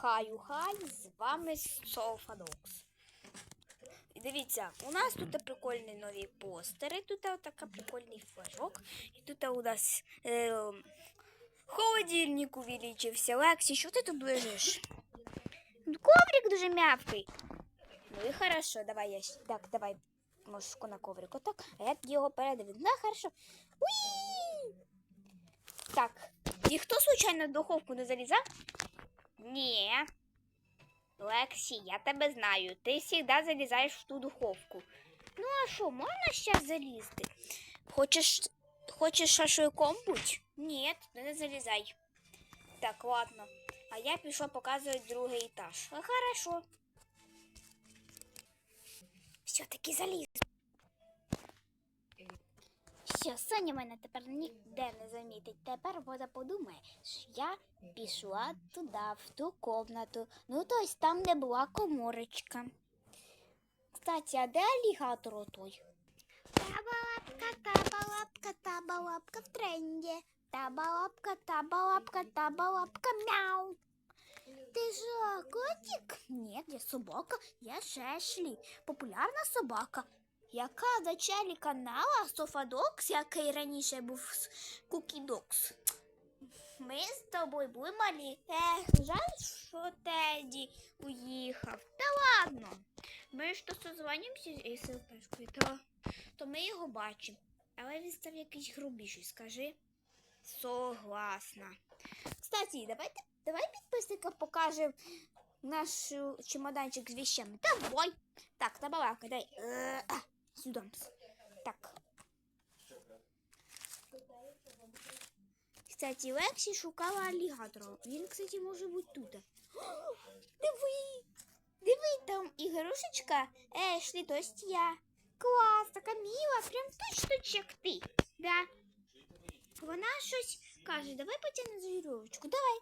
Хаю хай, з вами Софадокс. Дивіться, у нас тут прикольні нові постери, тут така прикольний флажок. І тут у нас е, холодильник увеличився. Лексі, що ти тут лежиш? Ну, Коврик дуже м'який. Ну і хорошо, давай я так, давай мошку на коврику, так, а я його передивлю. Да, хорошо. Уї! Так, ніхто случайно в духовку не залізав? Ні. Лексі, я тебе знаю. Ти завжди залізаєш в ту духовку. Ну а що, можна ще залізти? Хочеш, хочеш шашликом будь? Ні, ти не залізай. Так, ладно. А я пішла показувати другий етаж. А хорошо. Все-таки заліз. Все, Соня мене тепер ніде не замітить. Тепер вона подумає, що я пішла туди, в ту комнату. Ну, то есть там, де була коморочка. Кстати, а де алігатор отой? Таба-лапка, таба-лапка, таба-лапка в тренді. Таба-лапка, таба-лапка, таба-лапка, мяу. Ти що, котик? Ні, я собака, я Шешлі. Популярна собака. Яка в началі канала Софадокс, який раніше був Кукідокс. Ми з тобою були малі. Ех, жаль, що Теді уїхав. Та ладно. Ми ж то созвонимося із СЛПшкою, то, то ми його бачимо. Але він став якийсь грубіший, скажи. Согласна. Кстати, давайте, давай підписникам покажемо наш е, чемоданчик з вещами. Давай. Так, табалака, дай. А, Сюди. Так. Кстати, Лексі шукала алігатора. Він, кстати, може бути тут. О, Диви! Диви, там ігрушечка. Ешлі, то есть я. Клас, така міла, прям точно як ти. Да. Вона щось каже, давай потягнемо за вірьовочку, давай.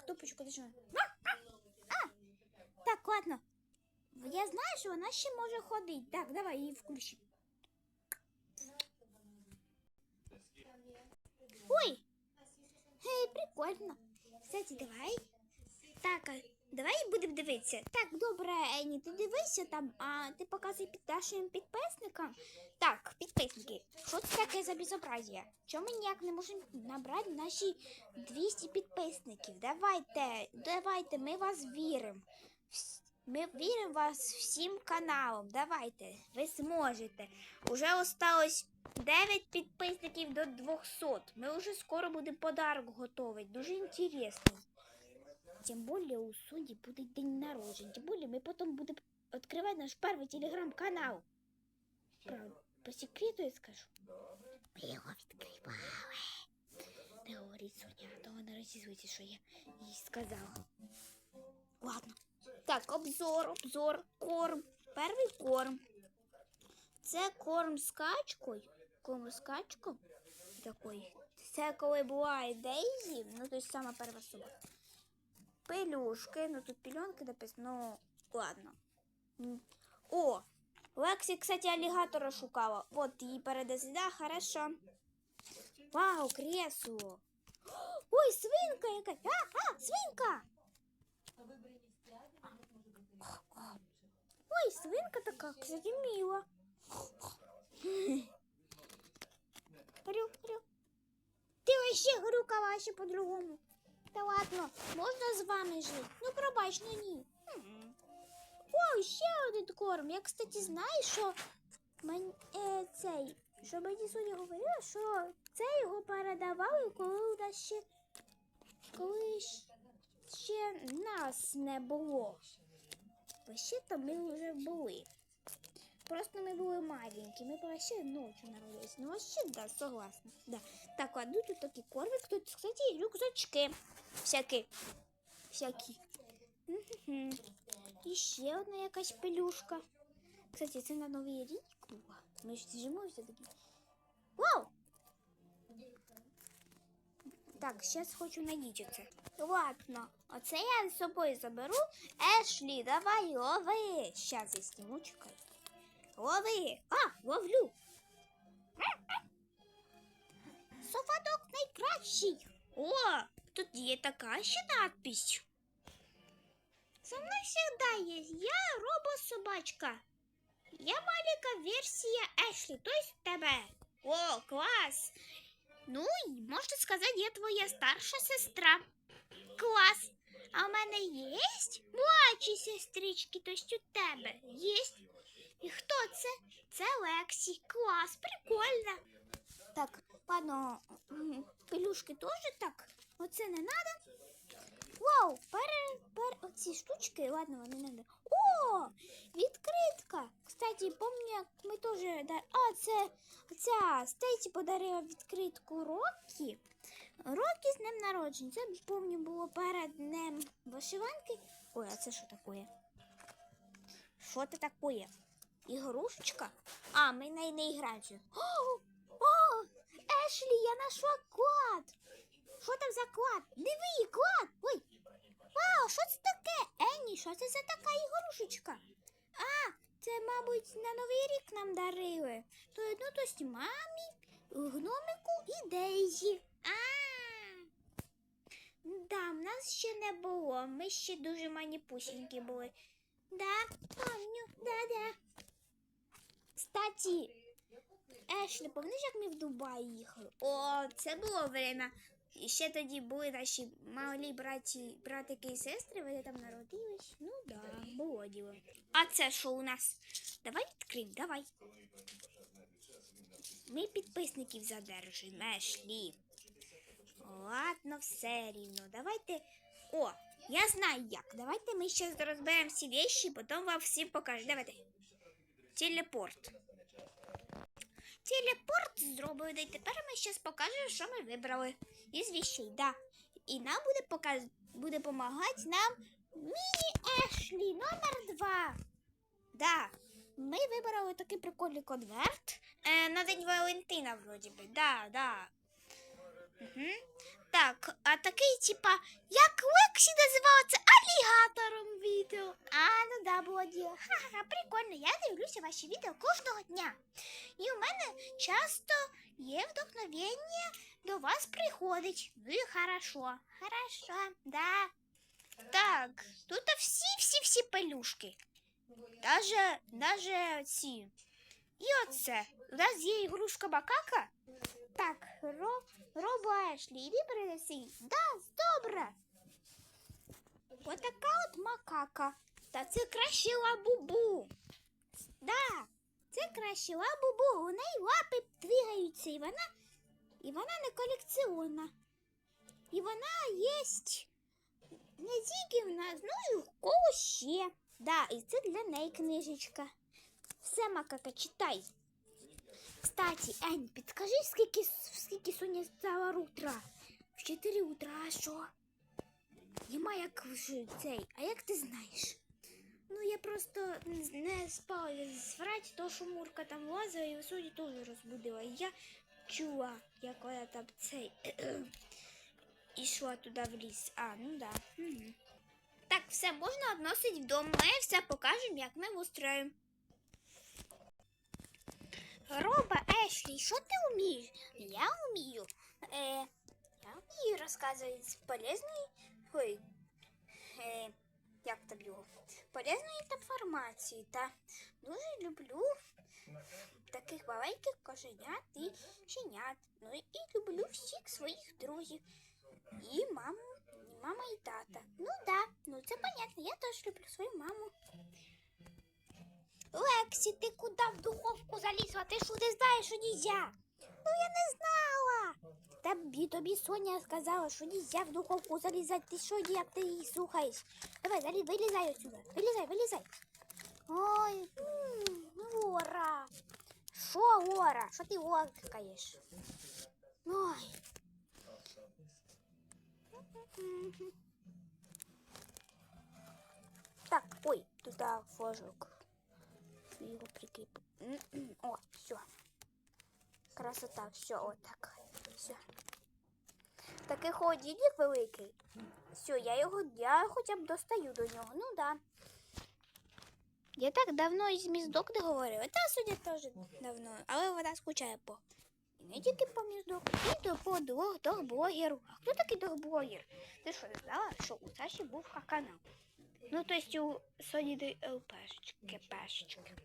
Так, кнопочку нажимаю. А, а. Так, ладно. Я знаю, що вона ще може ходити. Так, давай її включи. Ой! Гей, прикольно. Кстати, давай. Так, а давай будемо дивитися. Так, добре, Ені, ти дивися там, а ти показуй під нашим підписникам. Так, підписники, що це таке за безобразія? Чому ми ніяк не можемо набрати наші 200 підписників? Давайте, давайте, ми вас віримо. Ми віримо вас всім каналам. Давайте, ви зможете. Уже осталось 9 підписників до 200. Ми вже скоро будемо подарок готувати. Дуже інтересний. Тим більше у Соні буде день народження. Тим більше ми потім будемо відкривати наш перший телеграм-канал. Правда, по секрету я скажу. Ми його відкривали. Не говоріть, Соня, а то вона розізується, що я їй сказала. Ладно. Так, обзор, обзор, корм. Перший корм. Це корм з качкою. Корм з качкою. Такий. Це коли буває Дейзі, ну то сама перша собака. Пелюшки, ну тут пеленки написано, ну ладно. О, Лексі, кстати, алігатора шукала. Вот, її передасть. Да, хорошо. Вау, кресло. Ой, свинка яка. А, а, свинка. Ой, свинка така, кстати, мила. Грю, грю. Ти вообще грюкала ще по-другому. Та ладно, можна з вами жити? Ну, пробач, ну ні. О, ще один корм. Я, кстати, знаю, що мен, е, цей, що мені Соня говорила, що це його передавали, коли у нас ще коли ще нас не було. Вообще-то ми вже були. Просто ми були маленькі, ми вообще ночі народились. Ну, вообще, да, согласна. Да. Так, ладно, тут такий корвик, тут, кстати, рюкзачки. Всякі. Всякі. Мгм. І ще одна якась пелюшка. Кстати, це на новий рік. Ми ж зжимо все таки. Вау! Так, зараз хочу надіти це. Ладно, оце я з собою заберу. Ешлі, давай, лови. Щас я зніму, чекай. Лови. А, ловлю. Софадок найкращий. О, тут є така ще надпись. Со мной всегда есть. Я робособачка. Я маленькая версия Эшли, то есть тебе. О, клас. Ну, і можна сказати, я твоя старша сестра. Клас. А у мене є младші сестрички, то есть у тебе є. І хто це? Це Лексі. Клас, прикольно. Так, ладно, пелюшки теж так. Оце не надо. Вау, пере, пере, оці штучки, ладно, вони не надо. О, відкритка. Кстати, пам'ятаю, ми теж да... А, це ця Стейсі подарила відкритку Рокі. Рокі з днем народження. Це пам'ятаю, було перед днем вишиванки. Ой, а це що таке? Що це таке? Ігрушечка? А, ми на не граємо. О, о, Ешлі, я знайшла клад. Що там за клад? Диви, клад. Ой. Вау, що це таке? Енні, що це за така ігрушечка? А, це, мабуть, на Новий рік нам дарили. То одну тості мамі, гномику і Дейзі. А. Да, в нас ще не було. Ми ще дуже маніпусінькі були. Да, помню, да-да. Кстати, Ешлі, пам'ятаєш, як ми в Дубай їхали? О, це було время. І ще тоді були наші малі браті, братики і сестри, вони там народились. Ну да, було діло. А це що у нас? Давай відкриємо, давай. Ми підписників задержимо, Ешлі. Ладно, все рівно. Давайте. О, я знаю як. Давайте ми ще розберемо всі вещи, потім вам всім покажу. Давайте. Телепорт. Телепорт зробили. І тепер ми зараз покажемо, що ми вибрали із вещей. Да. І нам буде показ... буде допомагати нам міні Ешлі номер 2. Да. Ми вибрали такий прикольний конверт. Е, на День Валентина, вроді би. Да, да. Угу. Так, а такий, типа, як Лексі називала це алігатором відео. А, ну да, було діло. Ха-ха, прикольно. Я дивлюся ваші відео кожного дня. І у мене часто є вдохновення до вас приходить. Ну і хорошо. Хорошо, да. Так, тут всі-всі-всі пелюшки. Даже, даже ці. І оце. У нас є ігрушка Бакака. Так, ро, Робо Ешлі, іди принеси. Да, добре. Отака от макака. Та це краще лабубу. Да, це краще лабубу. У неї лапи двигаються, і вона, і вона не колекціонна. І вона єсть не тільки в нас, ну і в кого ще. Да, і це для неї книжечка. Все, макака, читай. Кстати, Ень, підскажи, скільки, скільки сьогодні стало утра? В 4 утра, а що? Нема як цей, а як ти знаєш? Ну, я просто не спала зврать, то що Мурка там лазила і сьогодні теж розбудила. Я чула, як вона там цей ішла туди в ліс. А, ну да. Угу. Так, все, можна відносити вдома. Ми все покажемо, як ми устроїмо. Роба Ешлі, що ти вмієш? Я вмію. Е, я вмію розказувати полезні. Ой. Е, як там його? Полезної інформації. Та дуже люблю таких маленьких кошенят і щенят. Ну і люблю всіх своїх друзів. І маму, і мама, і тата. Ну да, ну це понятно. Я теж люблю свою маму. Лексі, ти куди в духовку залізла? Ти що не знаєш, що нельзя? Ну я не знала. Тобі, тобі Соня сказала, що нельзя в духовку залізати. Ти що, як ти її слухаєш? Давай, заліз, вилізай отсюда. Вилізай, вилізай. Ой, м, Лора. Що, Лора? Що ти лоркаєш? Ой. Так, ой, туда флажок. Его прикрепил. О, все. Красота, все, вот так. Все. Такий холодильник великий. Все, я його я хоча б достаю до нього. Ну да. Я так давно із міздок не говорила. Та судя теж давно, але вона скучає по. І не тільки по міздок, і то по двох догблогеру. А хто такий догблогер? Ти що не знала, що у Саші був канал? Ну, то есть у Соні ЛПшечки, пешечки.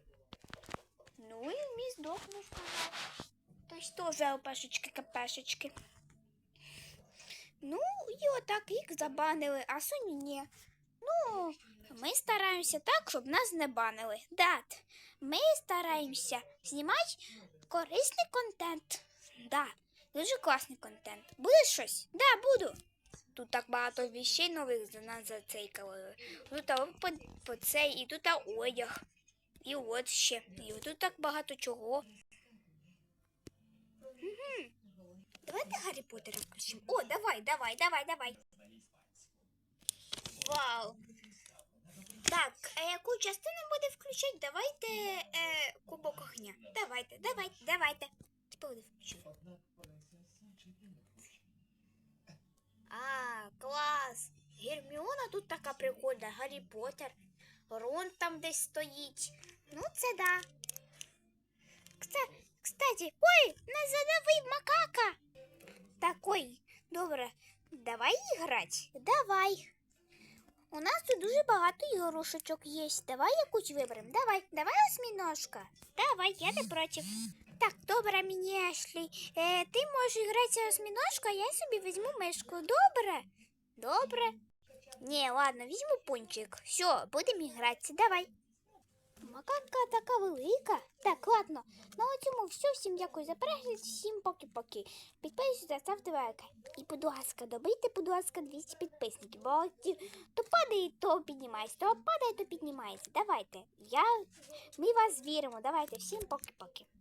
Ну і міздок не сказав. То есть теж ЛПшечки, КПшечки. Ну, і отак їх забанили, а Соні ні. Ну, ми стараємося так, щоб нас не банили. Дат, ми стараємося знімати корисний контент. Да, дуже класний контент. Буде щось? Да, буду. Тут так багато вещей нових за нас зацейкали. Тут по, по цей, і тут одяг. І от ще. І тут так багато чого. Мгм. Давайте Гаррі Поттера включимо. О, давай, давай, давай, давай. Вау. Так, а яку частину буде включати? Давайте е, кубок огня. Давайте, давайте, давайте. Буде включати. А, клас! Герміона тут така прикольна, Гаррі Поттер. Рон там десь стоїть. Ну, це да. Кстати, ой, нас задавив макака. Такой, добре, давай грати. Давай. У нас тут дуже багато ігрушечок є. Давай якусь виберемо. Давай, давай осьміножка. Давай, я не проти. Так, добре, мені Ешлі. Е, ти можеш гратися осьміножка, а я собі візьму мишку. Добре? Добре. Ні, ладно, візьму пончик. Все, будемо гратися. Давай. Макака така велика. Так, ладно. На цьому все. Всім дякую за перегляд. Всім поки-поки. Підписуйтесь, ставте лайки. І, будь ласка, добийте, будь ласка, 200 підписників. Бо то падає, то піднімається, то падає, то піднімається. Давайте. Я... Ми вас віримо. Давайте. Всім поки-поки.